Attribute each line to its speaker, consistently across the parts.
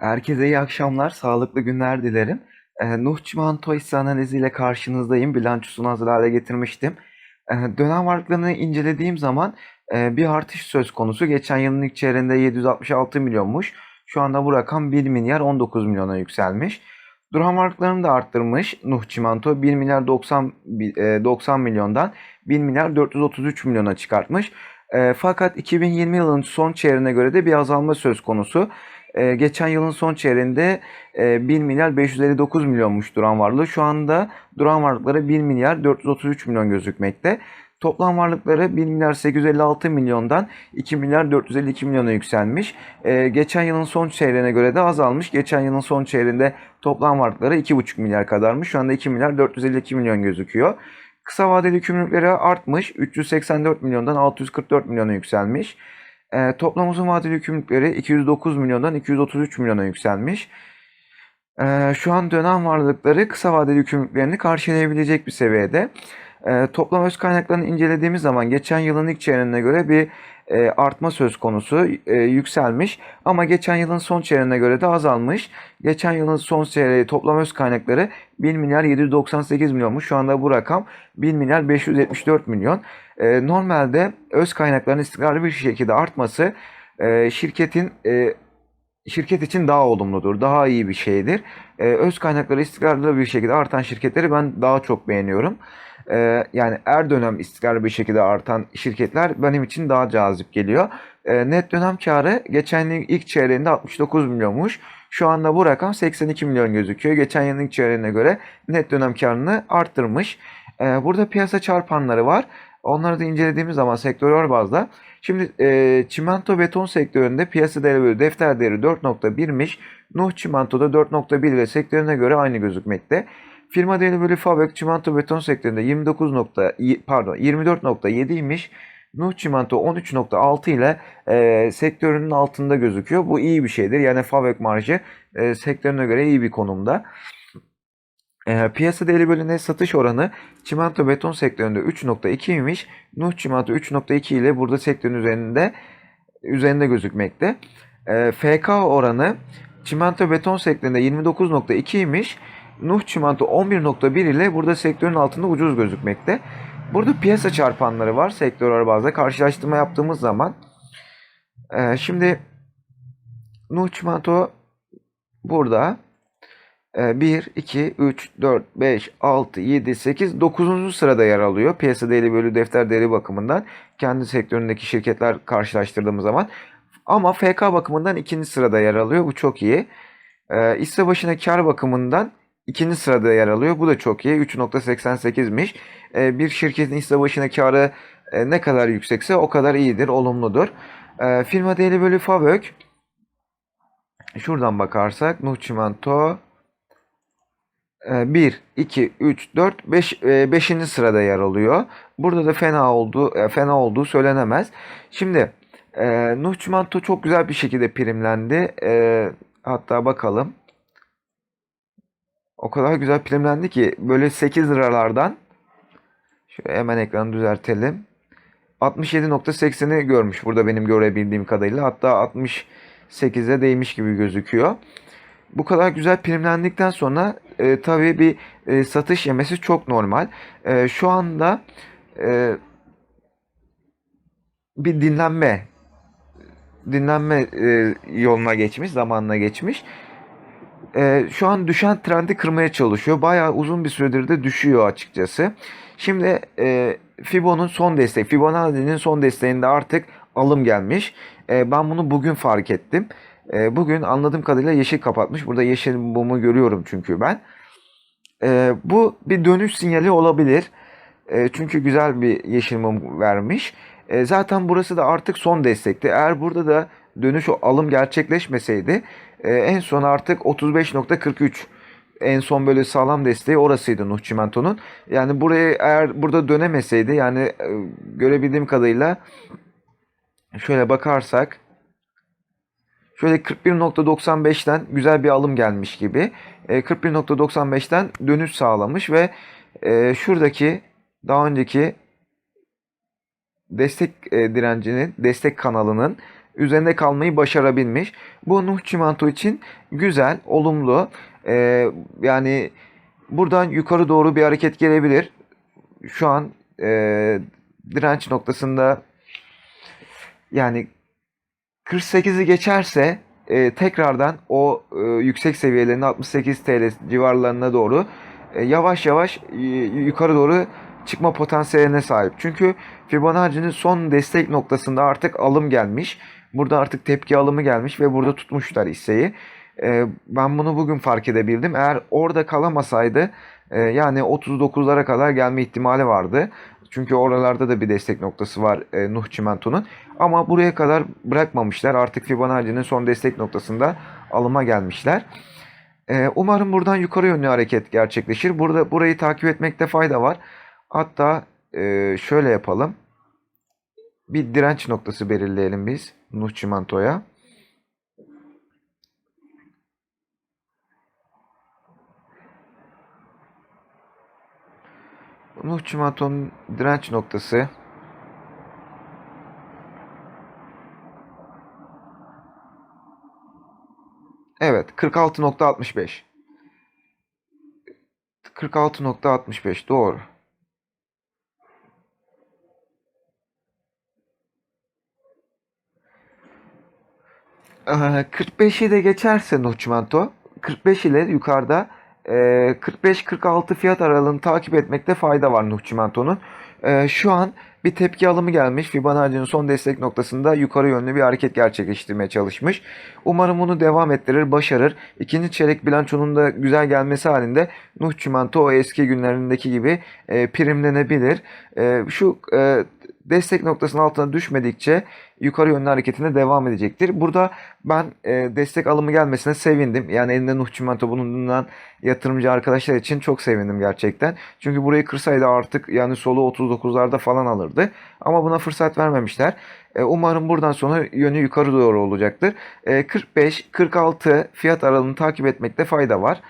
Speaker 1: Herkese iyi akşamlar, sağlıklı günler dilerim. Ee, Nuh hisse analiziyle karşınızdayım. Bilançosunu hazır hale getirmiştim. Ee, dönem varlıklarını incelediğim zaman e, bir artış söz konusu. Geçen yılın ilk çeyreğinde 766 milyonmuş. Şu anda bu rakam 1 milyar 19 milyona yükselmiş. Duran varlıklarını da arttırmış Nuh Çimento 1 milyar 90, bi- e, 90 milyondan 1 milyar 433 milyona çıkartmış. E, fakat 2020 yılının son çeyreğine göre de bir azalma söz konusu. E, geçen yılın son çeyreğinde e, 1 milyar 559 milyonmuş duran varlığı. Şu anda duran varlıkları 1 milyar 433 milyon gözükmekte. Toplam varlıkları 1 milyar 856 milyondan 2 milyar 452 milyona yükselmiş. E, geçen yılın son çeyreğine göre de azalmış. Geçen yılın son çeyreğinde toplam varlıkları 2,5 milyar kadarmış. Şu anda 2 milyar 452 milyon gözüküyor. Kısa vadeli yükümlülükleri artmış. 384 milyondan 644 milyona yükselmiş. E, toplam uzun vadeli yükümlülükleri 209 milyondan 233 milyona yükselmiş. E, şu an dönem varlıkları kısa vadeli yükümlülüklerini karşılayabilecek bir seviyede. E, toplam öz kaynaklarını incelediğimiz zaman geçen yılın ilk çeyreğine göre bir e, artma söz konusu e, yükselmiş ama geçen yılın son çeyreğine göre de azalmış. Geçen yılın son çeyreği toplam öz kaynakları 1 milyar 798 milyonmuş. Şu anda bu rakam 1 milyar 574 milyon. E, normalde öz kaynakların istikrarlı bir şekilde artması şirketin şirket için daha olumludur, daha iyi bir şeydir. Öz kaynakları istikrarlı bir şekilde artan şirketleri ben daha çok beğeniyorum. E, yani er dönem istikrarlı bir şekilde artan şirketler benim için daha cazip geliyor. E, net dönem karı geçen yılın ilk çeyreğinde 69 milyonmuş. Şu anda bu rakam 82 milyon gözüküyor. Geçen yılın ilk çeyreğine göre net dönem karını arttırmış. E, burada piyasa çarpanları var. Onları da incelediğimiz zaman sektörel bazda. Şimdi e, çimento beton sektöründe piyasa değeri bölü defter değeri 4.1'miş. Nuh çimentoda 4.1 ile sektörüne göre aynı gözükmekte. Firma değeri bölü fabrik çimento beton sektöründe 29 nokta, pardon 24.7'ymiş. Nuh Çimento 13.6 ile e, sektörünün altında gözüküyor. Bu iyi bir şeydir. Yani fabrik marjı e, sektörüne göre iyi bir konumda. E, piyasa değeri bölü net satış oranı çimento beton sektöründe 3.2'ymiş. Nuh Çimento 3.2 ile burada sektörün üzerinde üzerinde gözükmekte. E, FK oranı çimento beton sektöründe 29.2'ymiş. Nuh Çimento 11.1 ile burada sektörün altında ucuz gözükmekte. Burada piyasa çarpanları var sektörel bazda. Karşılaştırma yaptığımız zaman e, şimdi Nuh Çimento burada e, 1, 2, 3, 4, 5, 6, 7, 8, 9. sırada yer alıyor. Piyasa değeri bölü defter değeri bakımından kendi sektöründeki şirketler karşılaştırdığımız zaman. Ama FK bakımından ikinci sırada yer alıyor. Bu çok iyi. E, hisse başına kar bakımından ikinci sırada yer alıyor. Bu da çok iyi. 3.88'miş. E, bir şirketin hisse başına karı e, ne kadar yüksekse o kadar iyidir, olumludur. E, firma değeri bölü FAVÖK şuradan bakarsak Nuh Çimento 1, 2, 3, 4, 5, 5. sırada yer alıyor. Burada da fena olduğu, e, fena olduğu söylenemez. Şimdi e, çok güzel bir şekilde primlendi. E, hatta bakalım. O kadar güzel primlendi ki böyle 8 liralardan şöyle hemen ekranı düzeltelim. 67.80'i görmüş burada benim görebildiğim kadarıyla. Hatta 68'e değmiş gibi gözüküyor. Bu kadar güzel primlendikten sonra e, tabii bir e, satış yemesi çok normal. E, şu anda e, bir dinlenme dinlenme e, yoluna geçmiş, zamanına geçmiş. E, şu an düşen trendi kırmaya çalışıyor. Bayağı uzun bir süredir de düşüyor açıkçası. Şimdi e, Fibo'nun son desteği, Fibonacci'nin son desteğinde artık alım gelmiş. E, ben bunu bugün fark ettim. E, bugün anladığım kadarıyla yeşil kapatmış. Burada yeşil mumu görüyorum çünkü ben. E, bu bir dönüş sinyali olabilir. E, çünkü güzel bir yeşil mum vermiş. E, zaten burası da artık son destekti. Eğer burada da dönüş alım gerçekleşmeseydi e, en son artık 35.43 en son böyle sağlam desteği orasıydı Nuh Çimento'nun. Yani buraya eğer burada dönemeseydi yani e, görebildiğim kadarıyla şöyle bakarsak şöyle 41.95'ten güzel bir alım gelmiş gibi. E, 41.95'ten dönüş sağlamış ve e, şuradaki daha önceki destek e, direncinin, destek kanalının üzerinde kalmayı başarabilmiş. Bu Nuh Çimento için güzel, olumlu. Ee, yani buradan yukarı doğru bir hareket gelebilir. Şu an e, direnç noktasında yani 48'i geçerse e, tekrardan o e, yüksek seviyelerin 68 TL civarlarına doğru e, yavaş yavaş e, yukarı doğru çıkma potansiyeline sahip. Çünkü Fibonacci'nin son destek noktasında artık alım gelmiş. Burada artık tepki alımı gelmiş ve burada tutmuşlar hisseyi. E, ben bunu bugün fark edebildim. Eğer orada kalamasaydı e, yani 39'lara kadar gelme ihtimali vardı. Çünkü oralarda da bir destek noktası var e, Nuh Çimento'nun. Ama buraya kadar bırakmamışlar. Artık Fibonacci'nin son destek noktasında alıma gelmişler. E, umarım buradan yukarı yönlü hareket gerçekleşir. Burada burayı takip etmekte fayda var. Hatta e, şöyle yapalım. Bir direnç noktası belirleyelim biz Nuh Çimento'ya. Nuh Çimento'nun direnç noktası Evet 46.65 46.65 doğru. Ee, 45'i de geçerse Nuh Çimento 45 ile yukarıda e, 45-46 fiyat aralığını takip etmekte fayda var Nuh Çimento'nun. E, şu an bir tepki alımı gelmiş. Fibonacci'nin son destek noktasında yukarı yönlü bir hareket gerçekleştirmeye çalışmış. Umarım bunu devam ettirir, başarır. İkinci çeyrek bilançonun da güzel gelmesi halinde Nuh Çimento o eski günlerindeki gibi e, primlenebilir. E, şu e, destek noktasının altına düşmedikçe yukarı yönlü hareketine devam edecektir. Burada ben e, destek alımı gelmesine sevindim. Yani elinde Nuh Çimento bulunduğundan yatırımcı arkadaşlar için çok sevindim gerçekten. Çünkü burayı kırsaydı artık yani solu 39'larda falan alırdı. Ama buna fırsat vermemişler. E, umarım buradan sonra yönü yukarı doğru olacaktır. E, 45-46 fiyat aralığını takip etmekte fayda var.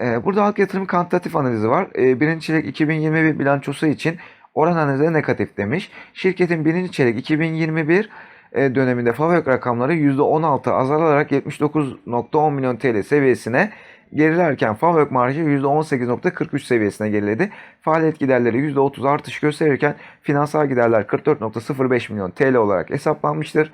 Speaker 1: E, burada halk yatırım kantitatif analizi var. E, birinci çeyrek 2021 bilançosu için oran analizi negatif demiş. Şirketin birinci çeyrek 2021 e, döneminde FAVÖK rakamları %16 azalarak 79.10 milyon TL seviyesine gerilerken FAVÖK marjı %18.43 seviyesine geriledi. Faaliyet giderleri %30 artış gösterirken finansal giderler 44.05 milyon TL olarak hesaplanmıştır.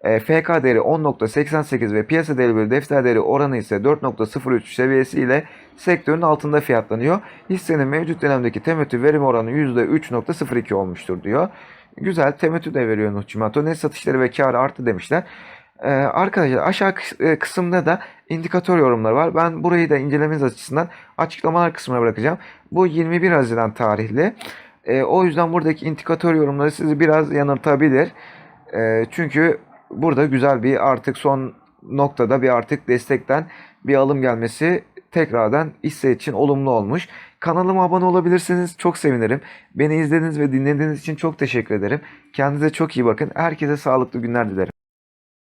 Speaker 1: E, FK değeri 10.88 ve piyasa değeri bölü defter değeri oranı ise 4.03 seviyesiyle sektörün altında fiyatlanıyor. Hissenin mevcut dönemdeki temettü verim oranı %3.02 olmuştur diyor. Güzel temettü de veriyor Nuh Çimento. Net satışları ve karı arttı demişler. Ee, arkadaşlar aşağı e, kısımda da indikatör yorumları var. Ben burayı da incelemeniz açısından açıklamalar kısmına bırakacağım. Bu 21 Haziran tarihli. Ee, o yüzden buradaki indikatör yorumları sizi biraz yanıltabilir. Ee, çünkü burada güzel bir artık son noktada bir artık destekten bir alım gelmesi tekrardan hisse için olumlu olmuş. Kanalıma abone olabilirsiniz. Çok sevinirim. Beni izlediğiniz ve dinlediğiniz için çok teşekkür ederim. Kendinize çok iyi bakın. Herkese sağlıklı günler dilerim.